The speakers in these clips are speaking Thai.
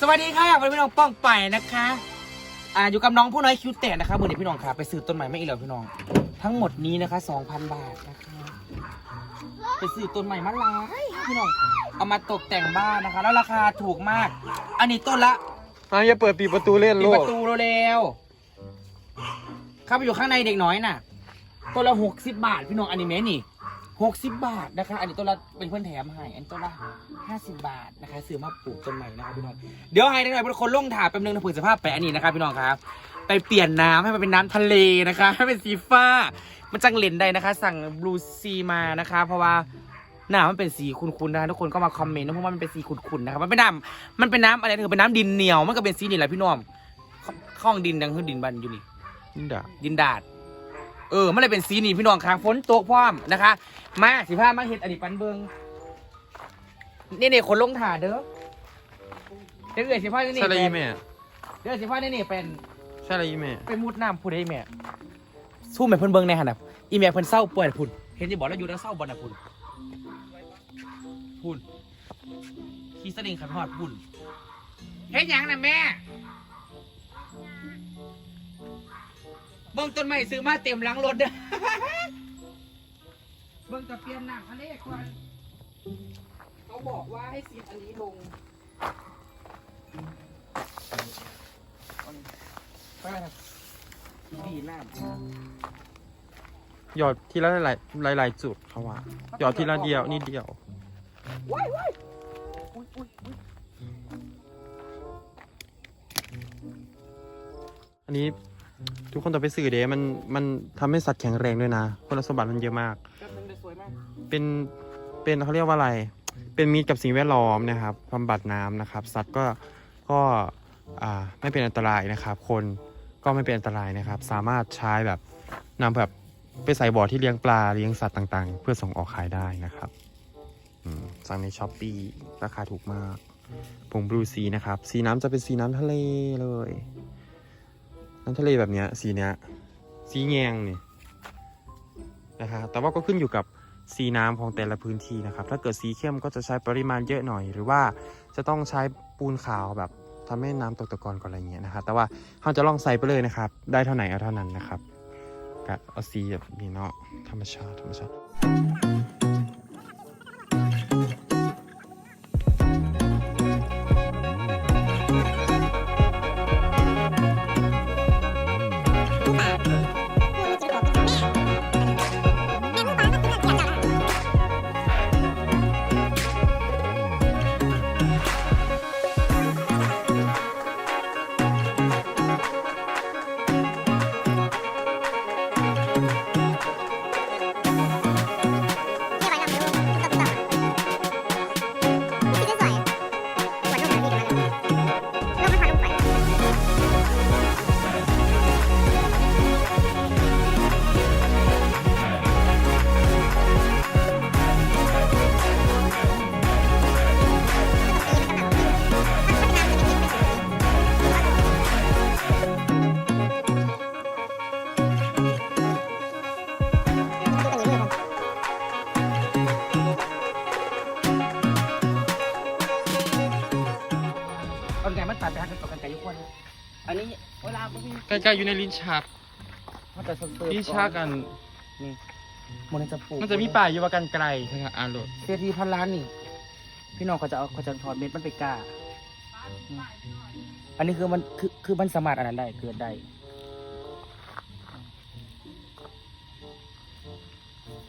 สวัสดีค่ะวันนี้พี่น้องป้องไปนะคะอ่าอยู่กับน้องผู้น้อยคิวเตะนะคะมื่อนี้พี่น้องค่ะไปซื้อต้นไม้ไม่อีกแล้วพี่น้อง ทั้งหมดนี้นะคะ2,000 บาทนะคะไปซื้อต้นใหม่มาหลายพี่น้องเอามาตกแต่งบ้านนะคะ แล้วราคาถูกมาก อันนี้ต้นละอะอย่าเปิดปีประตูเล่นปิดลูปกระตูเร็วๆเข้าไปอยู่ข้างในเด็กน้อยน่ะต้นละหกสิบบาทพี่น้องอันนี้แม่นี่ หกสิบบาทนะคะ อันนี้ต้นละเป็นเพื่อนแถมให้อันนต้นละห้าสิบบาทนะคะซื้อมาปลูกต้นใหม่นะคะพี่น้องเดี๋ยวให้ได้หน่อยเป็นคนลงถาดแป๊บนึงนะเผื่อสภาพแปะอันนี้นะครับพี่น้องครับไปเปลี่ยนน้ำให้มันเป็นน้ำทะเลนะคะ ให้เป็นสีฟ้า มันจังเลนได้นะคะ สั่งบลูซีมานะคะ เพราะว่าน้ำมันเป็นสีขุ่นๆนะคะทุกคนก็มาคอมเมนต์นะเพราะว่ามันเป็นสีขุ่นๆนะครับมันเป็นน้ำมันเป็นน้ำอะไรเถอะเป็นน้ำดินเหนียวมันก็เป็นสีนี่แหละพี่น้องขข้องดินดังคือดินบันอยู่นี่นี่ด่าดินดาด เออมันเลยเป็นสีนี่พี่น้องค้างฝนตกพร้อมนะคะ มาสิผ้ามาเห็ดอดีตปันเบิงนี่นี่คนลงถ่าเด้อเดี๋ยวเอ๋ยสิผ้านี่นี่ใช่ละเป็อีนแม่เดี๋ยวสิผ้านี่นี่เป็นใช่ละอีแม่เป็นมุดน้ำพูดได้แม่สู้แม่เพิ่นเบิ่งในหันน่ะอีแม่เพิ่นเศร้าป่วยน่ะพุ่นเห็นที่บอกแล้วอยู่แล้วเศร้าบ่น่ะพุ่นพุ่นขี้สลิงขันหอดพุ่นเฮ็ดหยังน่ะแม่ เบิ่งต้นไม้ซื้อมาเต็มหลังรถเด้อเบิ่งตะเพียนน้ำทะเลก่อนเขาบอกว่าให้สีอันนี้ลงไปครับดีน้ำหยอดทีละหลายหลายหลายๆจุดเขาว่าหยอดทีละเดียวนี่เดียวว้ายว้ายอุ้ยอุ้ยอุ้ยอันนี้ ทุกคนต้องไปซื้อเด้มันมันทำให้สัตว์แข็งแรงด้วยนะคุณสมบัติมันเยอะมากแป๊บนึงเดี๋ยวสวยมากเป็นเป็นเขาเรียกว่าอะไร เป็นมิตรกับสิ่งแวดล้อมนะครับบำบัดน้ำนะครับ สัตว์ก็ก็อ่าไม่เป็นอันตรายนะครับ คนก็ไม่เป็นอันตรายนะครับ สามารถใช้แบบนำแบบไปใส่บ่อที่เลี้ยงปลาเลี้ยงสัตว์ต่างๆ เพื่อส่งออกขายได้นะครับอืมสั่งในช้อปปีราคาถูกมากผงบลูซีนะครับ สีน้ำจะเป็นสีน้ำทะเลเลย น้ำทะเลแบบเนี้ยสีเนี้ยสีแยงนี่นะครับแต่ว่าก็ขึ้นอยู่กับสีน้ำของแต่ละพื้นที่นะครับ ถ้าเกิดสีเข้มก็จะใช้ปริมาณเยอะหน่อย หรือว่าจะต้องใช้ปูนขาวแบบทำให้น้ำตกตะกอนก่อนอะไรเงี้ยนะครับ แต่ว่าเราจะลองใส่ไปเลยนะครับ ได้เท่าไหนเอาเท่านั้นนะครับกะเอาสีแบบนี้เนาะธรรมชาติธรรมชาติ ก็มีใกล้ๆอยู่ในลิ้นชักมันจะสเติร์ลิ้นชักกันนี่มันจะปลูกมันจะมีป่าอยู่ว่ากันไกลใช่ไหมอ่านโหลดเสียทีพันล้านนี่ พี่น้องเขาจะเอาเขาจะถอดเม็ดมันไปกล้าอืมอันนี้คือมันคือคือมันสามารถอันนั้นได้เกิดได้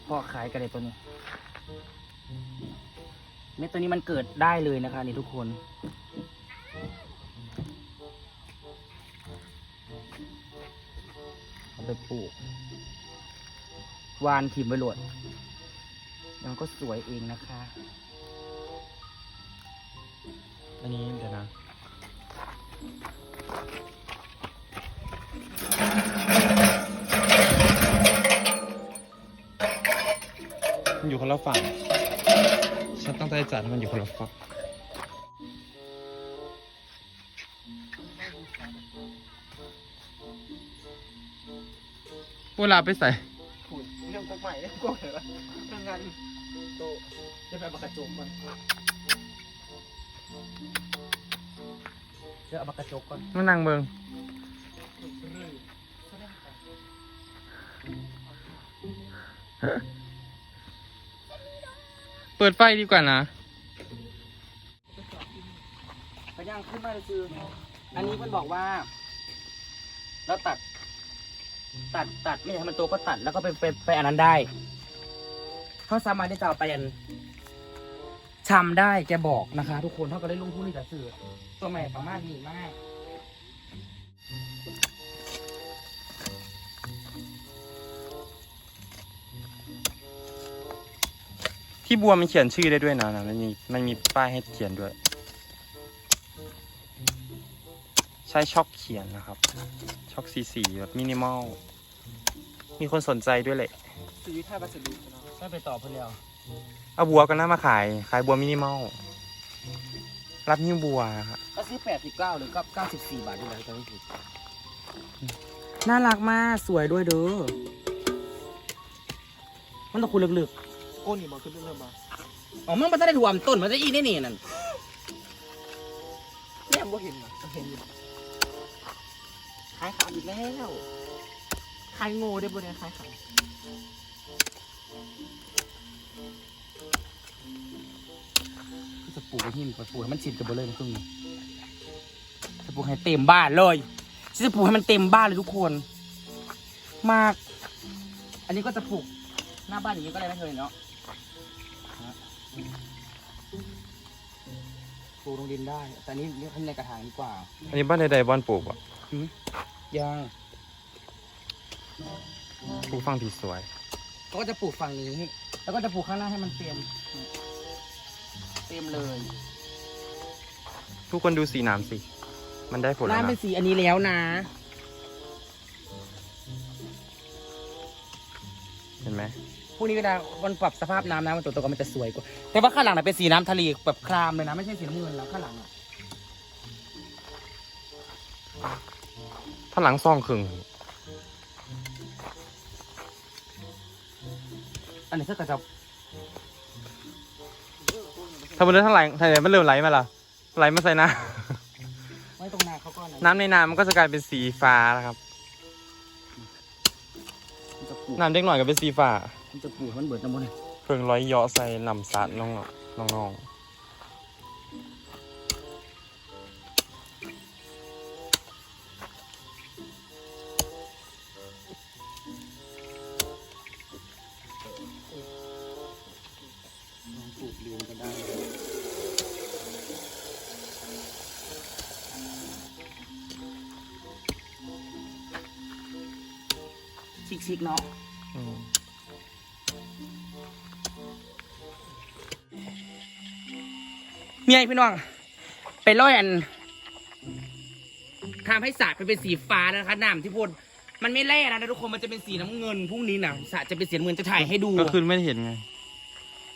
พอขายกันเลยตัวนี้ เม็ดตัวนี้มันเกิดได้เลยนะคะนี่ทุกคน เอาไปปลูกวานถิ่มไว้โหลดมันก็สวยเองนะคะ อันนี้เดี๋ยวนะมันอยู่คนละฝั่ง ฉันตั้งใจจัดมันอยู่คนละฝั่ง เวลาไปใส่ขุดเรื่องกใหม่เรื่องกใหม่ละทำงานโตจะไปประกระโจมมันเดี๋ยวเอามากระจกก่อนมานั่งเบิงเปิดไฟดีกว่านะไปย่างขึ้นมาเลยคือ อันนี้เพื่อนบอกว่าแล้วตัด ตัดตัดไม่อยากให้มันโตก็ตัดแล้วก็ไปไปไปอันนั้นได้เขาสามารถที่จะเอาไปอันชำได้แกบอกนะคะ ทุกคนเขาก็ได้ลงทุนนี่กับสื่อตัวใหม่ประมาณนี้มาก ที่บัวมันเขียนชื่อได้ด้วยนะนะมันมีมันมีป้ายให้เขียนด้วย ใช้ช็อกเขียนนะครับ ช็อกสีสีแบบมินิมอล มีคนสนใจด้วยแหละซื้อท่าวัสดุเนาะไม่ไปต่อเพื่อนแล้วเอาบัวกันหน้ามาขาย ขายบัวมินิมอล รับนิ้วบัวนะครับก็ซื้อแปดสิบเก้าหรือก็เก้าสิบสี่บาทด้วยนะจำไม่ผิดน่ารักมากสวยด้วยเด้อ มันต้องคุณลึกโอ้นี่บอกคือเริ่มมาๆ อ๋อมันมันจะได้รวมต้นมันจะอีนี่นี่นั่นแม่บ่เห็นนะเห็นอยู่ขายขาดอีกแล้ว ใครโง่ได้บ่เนี่ยใครขายจะปลูกไว้ที่มันปลูกให้มันชิดกับเบอร์เลยมันครึ่งจะปลูกให้เต็มบ้านเลยฉันจะปลูกให้มันเต็มบ้านเลยทุกคน มาก อันนี้ก็จะปลูกหน้าบ้านอย่างนี้ก็ได้นะเธอเนาะปลูกลงดินได้ แต่อันนี้เรียกให้ในกระถางดีกว่า อันนี้บ้านใดๆบ้านปลูกอะยัง ปลูกฟังผีสวยก็จะปลูกฝั่งนี้ แล้วก็จะปลูกข้างหน้าให้มันเต็ม เต็มเลย ทุกคนดูสีน้ำสิ มันได้ผลแล้วน้ำเป็นนะสีอันนี้แล้วนะ เห็นไหมพวกนี้เวลามันปรับสภาพน้ำน้ำมันตัวตัวก็มันจะสวยกว่า แต่ว่าข้างหลังน่ะเป็นสีน้ำทะเลแบบครามเลยนะ ไม่ใช่สีน้ำเงินแล้วข้างหลังอะถ้าหลังซ่องครึ่ง อันนี้ก็จะถ้ามันเริ่มทั้งไหลถ้ามันเริ่มไหลมาล่ะไหลมาใส่น้ไว้ตรงหน้าเขาก็ำน้ำในน้ำมันก็จะกลายเป็นสีฟ้าแล้วครับมันจะปลูกน้ำเด็กหน่อยก็เป็นสีฟ้า มันจะปลูกให้มันเบิดน้ำมันเลยเพิ่งร้อยเหยาะใส่น้ำสัตว์น้องๆน้องป ชิกๆเนาะๆอืมเมียพี่น้อง ไปร้อยอันทำให้สระไปเป็นสีฟ้านะคะน้ำที่พ่นมันไม่แร่นะทุกคนมันจะเป็นสีน้ำเงินพรุ่งนี้นะสระจะเป็นสีน้ำเงินจะถ่ายให้ดูก็คืนไม่เห็นไง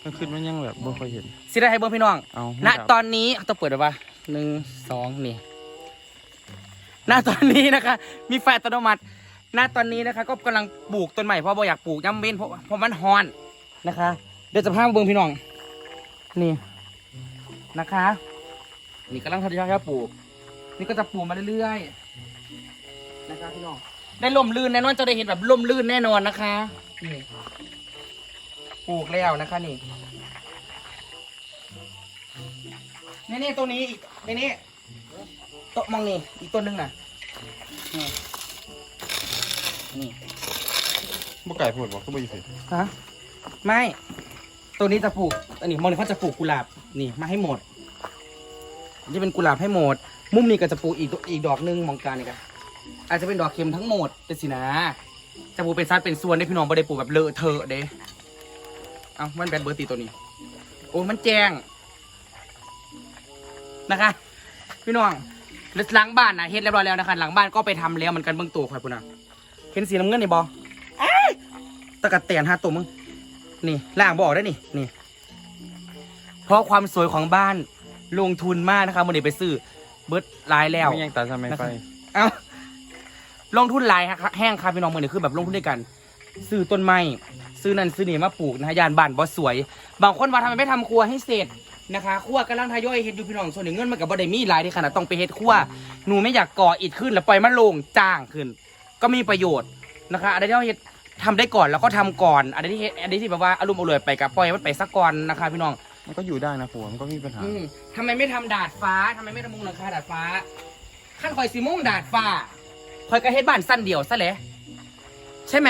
ก็คืนมันยังแบบไม่ค่อยเห็นสิได้ให้เบิ้งพี่น้องเอาณตอนนี้ต้องเปิดไว้ปะหนึ่งสองนี่ณตอนนี้นะคะ มีไฟอัตโนมัติ ณตอนนี้นะคะก็กำลังปลูกต้นใหม่เพราะบ่อยากปลูกย่ำเว้นเพราะเพราะมันฮอนนะคะ เดี๋ยวจะพามาเบิ้งพี่น้อง นี่นะคะ นี่กำลังทยอยๆปลูก นี่ก็จะปลูกมาเรื่อยๆนะคะพี่น้องได้ลมลื่นแน่นอนจะได้เห็นแบบลมลื่นแน่นอนนะคะนี่ปลูกแล้วนะคะนี่นี่นี่ตัวนี้อีกนี่นี่โต๊ะมองนี่อีกตัวหนึงน่ะนี่ นี่บ่ไก่พูดว่าก็บ่อยู่สิฮะไม่ ตัวนี้จะปลูก อันนี้มองนี่เขาจะปลูกกุหลาบ นี่ มาให้หมด จะเป็นกุหลาบให้หมด มุมนี้ก็จะปลูกอีกตัวอีกดอกหนึงมองกลารนี่กันอาจจะเป็นดอกเข็มทั้งหมดเป็นสินะ จะปลูกเป็นซัดเป็นส่วนได้พี่น้องไม่ได้ปลูกแบบเลอะเทอะเด้เอามันแบนเบอร์ตีตัวนี้ โอ้มันแจ้ง นะคะ พี่น้องหลังบ้านนะเฮ็ดเรียบร้อยแล้วนะคะหลังบ้านก็ไปทำแล้วเหมือนกันเบื้องตัวข่อยพุ่นนะ เห็นสีน้ำเงินนี่บอตะกัดเตียนห้าตัวมึง นี่ล่างบออกได้นี่ นี่ เพราะความสวยของบ้านลงทุนมากนะคะมันเดี๋ยวไปซื้อเบิร์ดลายแล้วไม่ยังตัดทำไมไฟเอ้าลงทุนหลายฮะแห้งครับพี่น้องมือนี่คือแบบลงทุนด้วยกัน ซื้อต้นไม้ซื้อนั่นซื้อนี่มาปลูกนะฮะยานบ้านบอสวย บางคนว่าทำไมไม่ทำครัวให้เสร็จนะคะขั้วกำลังทยอยเฮ็ดอยู่พี่น้องส่วนหนึ่งเงินมันกับบ่ได้มีหลายที่ขนาดต้องไปเฮ็ดขั้วหนูไม่อยากก่ออิฐขึ้นแล้วปล่อยมันโลงจ้างขึ้น ก็มีประโยชน์นะคะอะไรที่เราเฮ็ดทำได้ก่อนแล้วก็ทำก่อนอะไรที่เฮ็ดอะไรที่แบบว่าอารมณ์เอาเลยไปกับปล่อยมันไปสักก่อนนะคะพี่น้อง มันก็อยู่ได้นะผมมันก็ไม่มีปัญหา อืมทำไมไม่ทำดาดฟ้าทำไมไม่ทำมุงหลังคาดาดฟ้าขั้นคอยสีมุงดาดฟ้าคอยก็เฮ็ดบ้านสั้นเดียวซะเลยใช่ไหม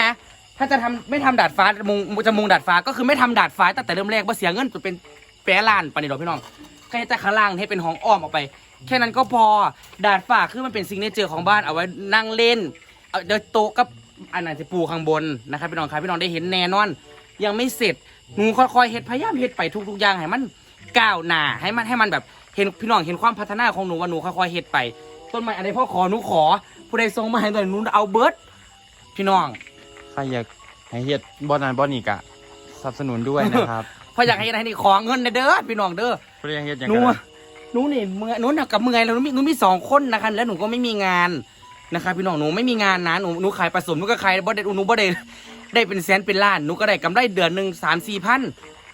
ถ้าจะทำไม่ทำดาดฟ้ามุงจะมุงดาดฟ้าก็คือไม่ทำดาดฟ้าตั้งแต่เริ่มแรกว่าเสียเงินจนเป็นแปรล้านปานนี้ดอกพี่น้องแค่แต่ข้างล่างให้เป็นห้องอ้อมออกไป แค่นั้นก็พอดาดฟ้าคือมันเป็นซิงเนเจอร์ของบ้านเอาไว้นั่งเล่น เอาเดี๋ยวโต๊ะกับอันนั้นจะปูข้างบนนะครับพี่น้องครับพี่น้องได้เห็นแน่นอน ยังไม่เสร็จหนูค่อยๆเฮ็ดพยายามเฮ็ดไปทุกๆอย่างให้มันก้าวหน้าให้มันให้มันแบบเห็นพี่น้องเห็นความพัฒนาของหนูว่าหนูค่อยๆเฮ็ดไป ต้นไม้อะไรพ่อขอหนูขอ ผู้ใดส่งมาให้ตอนหนูเอาเบิร์ดพี่น้อง ใครอยากให้เฮ็ดบอลนั้นบอลนี้กะสนับสนุนด้วยนะครับ เพราะอยากให้ให้นี่ขอเงินเด้อพี่น้องเด้อผู้ใดอยากเฮ็ดอย่างหนูไรอะหนูนี่เมื่อยหนูน่ะกับเมื่อยแล้วหนูมีหนูมีสองคนนะคะแล้วหนูก็ไม่มีงาน นะคะพี่น้องหนูไม่มีงานนะหนูหนูขายผสมหนูก็ขายบ่ได้หนูบ่ได้ได้เป็นแสนเป็นล้านหนูก็ได้กำไรเดือนหนึ่งสามสี่พัน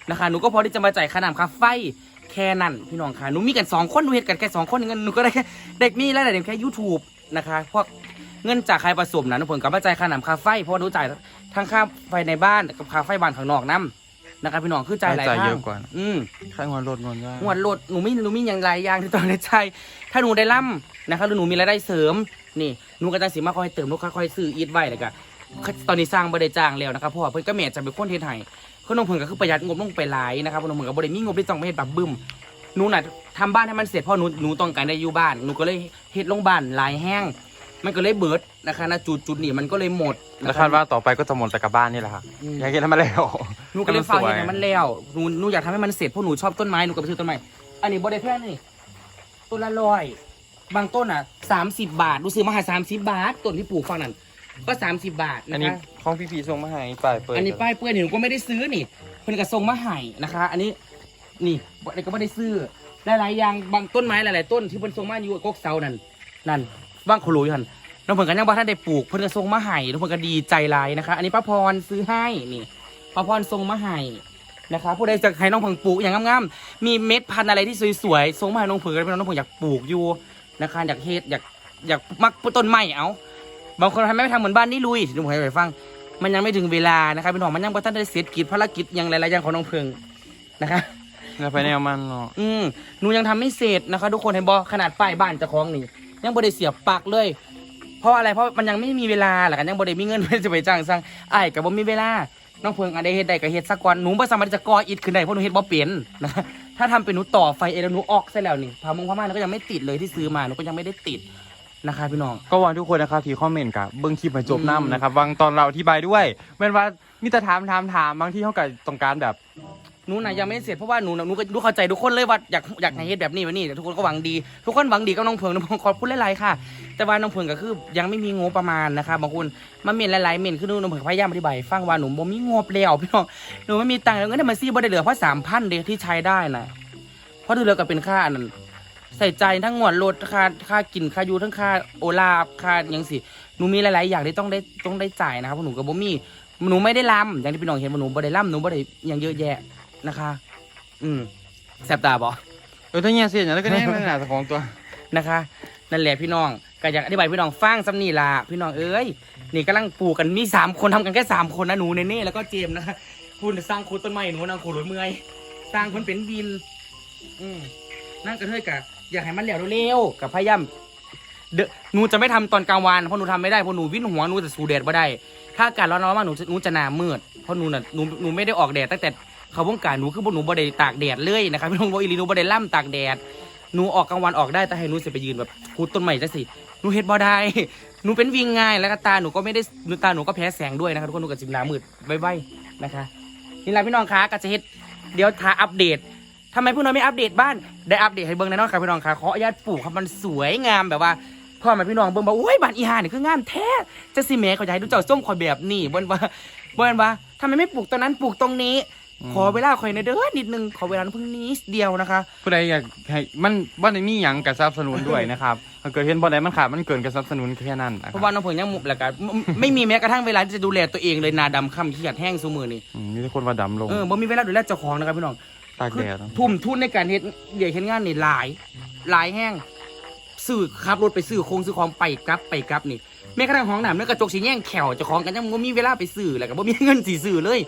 นะคะหนูก็พอที่จะมาจ่ายค่าน้ำค่าไฟแค่นั้นพี่น้องค่ะหนูมีกันสองคนหนูเห็นกันแค่สองคนเงินหนูก็ได้แค่เด็กมีรายได้แค่ยูทูบนะคะพวกเงินจากขายผสมนะหนูผลกับมาจ่ายค่าน้ำค่าไฟเพราะว่าหนูจ่ายทั้งค่าไฟในบ้านกับค่าไฟบ้านข้างนอกน้ำ นะคะพี่น้องคือจ่ายหลายจ่ายทางเยอะกว่า อืม ค่างอนรถงอนได้งวดรถหนูมีหนูมีอย่างไรอย่างที่ตอนนี้ใช่ถ้าหนูได้ล่ำนะคะหรือหนูมีรายได้เสริม นี่หนูก็จะสิมาคอยเติมหนูค่อยๆซื้ออีทไว้เลยก็ตอนนี้สร้างบ่ได้จ้างแล้วนะครับเพราะว่าเพิ่นก็แม่จะเป็นคนเฮ็ดให้คนน้องเพิ่นก็คือประหยัดงบลงไปหลายนะครับคนน้องเพิ่นก็บ่ได้มีงบที่ต้องไปเฮ็ดแบบบึ้มหนูน่ะทำบ้านให้มันเสร็จเพราะหนูหนูต้องการได้อยู่บ้านหนูก็เลยเฮ็ดโรงบ้านหลายแห้ง มันก็เลยเบิดนะคะณจุดจุดนี้มันก็เลยหมดแล้วคาดว่าต่อไปก็จะหมดแต่กลับบ้านนี่แหละครับอืม อยากเห็นทำมาแล้ว หนูก็เลยฝากให้เห็นมันสวยให้มันแล้วหนูหนูอยากทำให้มันเสร็จเพราะหนูชอบต้นไม้หนูก็ไปซื้อต้นไม้อันนี้บริแพงนี่ต้นละร้อยบางต้นอะสามสิบบาทหนูซื้อมาให้สามสิบบาทต้นที่ปลูกฝั่งนั้น ก็สามสิบบาทอันะนนี้คะของพี่พีส่งมาให้ป้ายเปิดอันนี้ป้ายเปื้อนนี่หนูก็ไม่ได้ซื้อนี่เพิ่นก็ส่งมาให้นะคะ อันนี้นี่อันนี้ก็ไม่ได้ซื้อหลายๆอย่างบางต้นไม้หลายๆต้นที่เพิ่นส่งมาอยู่กกเสานั่นนั่นว่างโคโลอยู่หันน้องเพิ่นก็ยังบ่ทันได้ปลูกเพิ่นก็ส่งมาให้น้องเพิ่นก็ดีใจหลายนะคะ อันนี้ป้าพรซื้อให้นี่ ป้าพรส่งมาให้นะคะผู้ใดจะให้น้องเพิ่งปลูกอย่างงามๆมีเม็ดพันธุ์อะไรที่สวยๆส่งมาให้น้องเพิ่งก็ได้น้องเพิ่งอยากปลูกอยู่นะคะอยากเฮ็ดอยากอยากมักต้นไม้เอาบางคนทำไม่ทำเหมือนบ้านนี่ลุยที่น้องเพิ่งให้ไปฟัง มันยังไม่ถึงเวลานะครับพี่น้องมันยังบ่ทันได้เสร็จกิจภารกิจอย่างหลายๆอย่างของน้องเพิงนะคะแล้วไปแนวมันเนาะอืมหนูยังทำไม่เสร็จนะคะ ทุกคนเห็นบอขนาดป้ายบ้านเจ้าของนี่ยังบ่ได้เสียบปลักเลย เพราะอะไรเพราะมันยังไม่มีเวลาหล่ะกันยังบ่ได้มีเงินเพื่อจะไปจ้างสร้างอ้ายก็บ่มีเวลา น้องเพิงอันใดเฮ็ดได้ก็เฮ็ดสักวันหนูบ่สามารถจะก่ออิฐขึ้นได้เพราะหนูเฮ็ดบ่เป็นนะถ้าทำเป็นหนูต่อไฟเองแล้วหนูออกซะแล้วนี่พามงพม่านก็ยังไม่ติดเลยที่ซื้อมาหนูก็ยังไม่ได้ติดนะคะพี่น้อง ก็หวังทุกคนนะครับที่คอมเมนต์กับเบิ้งคลิปมาจบน้ำนะครับวางตอนเราอธิบายด้วยแม้นว่ามีแต่ถามถามถามบางที่เขากับต้องการแบบ หนูน่ะยังไม่เสร็จเพราะว่าหนูน่ะหนูก็รู้เข้าใจทุกคนเลยว่าอยากอยากให้เฮ็ดแบบนี้แบบนี้แต่ทุกคนก็หวังดี ทุกคนหวังดีกับน้องเพิงน้องเพิงขอบคุณหลายๆค่ะ แต่ว่าน้องเพิงก็คือยังไม่มีงบประมาณนะคะบางคนมาเมนหลายๆเมนคือน้องเพิงพยายามอธิบายให้ฟังว่าหนูบ่มีงบแล้วพี่น้องหนูไม่มีตังค์แล้วเงินในบัญชีบ่ได้เหลือเพราะสามพันเดียที่ใช้ได้น่ะเพราะที่เหลือก็เป็นค่าอันนั้นใส่ใจทั้งงวดรถค่าค่ากินค่าอยู่ทั้งค่าโอลาฟค่าหยังสิหนูมีหลายๆอย่างที่ต้องได้ต้องได้จ่ายนะครับเพราะหนูก็บ่มีหนูไม่ได้ล่ำอย่างที่พี่น้องเห็นว่าหนูบ่ได้ล่ำหนูบ่ได้หยังเยอะแยะ นะคะ อืมแสบตาบอเออถ้าเงี้ยเสียอย่างนั้นก็เนี่ยมันหนาของตัวนะคะ นั่นแหละพี่น้องก็อยากอธิบายพี่น้องฟังซ้ำนี่ล่ะพี่น้องเอ้ยนี่กำลังปลูกกันมีสามคนทำกันแค่สามคนนะหนูเนเน่แล้วก็เจมส์นะคะคุณสร้างคูต้นไม้หนูนางคูรถเมื่อยสร้างคนเป็นวิน อืมนั่งกระเทยกะอยากให้มันแล้วเร็วๆกับพยายามเดอะหนูจะไม่ทำตอนกลางวันเพราะหนูทำไม่ได้เพราะหนูวิ่นหัวหนูจะสูดแดดไม่ได้ ถ้าอากาศร้อนๆมากหนูจะหนูจะหน้ามืดเพราะหนูน่ะหนูหนูไม่ได้ออกแดดตั้งแต่ เขาวงการหนูคือพวกหนูบ่ได้ตากแดดเลยนะครับพี่น้องบอกอีหลีหนูบ่ได้ล่ำตากแดดหนูออกกลางวันออกได้แต่ให้หนูเสียไปยืนแบบคูดต้นไม้จังสิหนูเฮ็ดบ่ได้หนูเป็นวิ่งง่ายแล้วก็ตาหนูก็ไม่ได้หนูตาหนูก็แพ้แสงด้วยนะครับทุกคนหนูกับจิมนามืดไว้ๆนะคะนี่แหละพี่น้องคะก็จะเฮ็ดเดี๋ยวท้าอัปเดตทำไมพวกน้อยไม่อัปเดตบ้าน ได้อัปเดตให้เบิ่งแน่นอนครับพี่น้องคะขออนุญาตปลูกครับมันสวยงามแบบว่าพ่อแม่พี่น้องเบิ่งบอกโอ้ยบ้านอีหานี่คืองามแท้จะสิแม่เขาจะให้ดูเจ้าส้มคอยแบบนี้บ่นว่าบ่นว่าทำไมไม่ปลูกตรงนั้นปลูกตรงนี้ ขอเวลาคอยในอยเด้อนิดนึงขอเวลาเพิ่งนิดเดียวนะคะ ผู้ใดอยากให้มันบ้านไหนมีหยังกับสนับสนุนด้วยนะครับถ้าเกิดเห็นบ้านไหนมันขาดมันเกินกับสนับสนุนแค่นั้นนะคเพรับราะว่าน้องเพิ่งยังมุกแล้วกันไม่มีแม้กระทั่งเวลาที่จะดูแลตัวเองเลยนาดำค่ำขี้ขาดแห้งซูมือนี่อืมมีแต่คนว่าดำลงเออบ่มีเวลาดูแลเจ้าของนะครับพี่น้อง ตากแดดทุ่มทุนในการเฮ็ดเดี๋ยวเฮ็ดงานนี่หลาย หลายแห้งซื้อขับรถไปซื้อโครงซื้อของไปกลับไปกลับนี่แม้กระทั่งห้องน้ำเนื้อกระจกสีแย่งแขวเจะของกันยังบ่มีเวลาไปซื้อแล้วก็บ่มีเงินสีซื้อเลย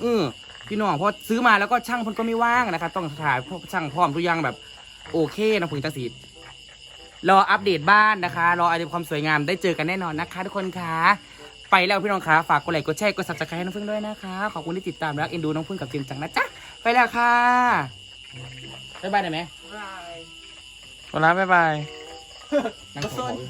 เออ พี่น้องพอซื้อมาแล้วก็ช่างเพิ่นก็ไม่ว่างนะครับต้องถ่ายพวกช่างพร้อมทุกอย่างแบบโอเคนะผึ่งจังสีรออัปเดตบ้านนะคะ รออัปเดตความสวยงามได้เจอกันแน่นอนนะคะ ทุกคนคะไปแล้วพี่น้องคะฝากกดไลค์กดแชร์กด subscribe ให้น้องพึ่งด้วยนะคะ ขอบคุณที่ติดตามและเอ็นดูน้องพึ่งกับจิมจังนะจ๊ะไปแล้วค่ะบ๊ายบายได้ไหมบายวันละบ๊ายบายนั่งขอเขาอยู่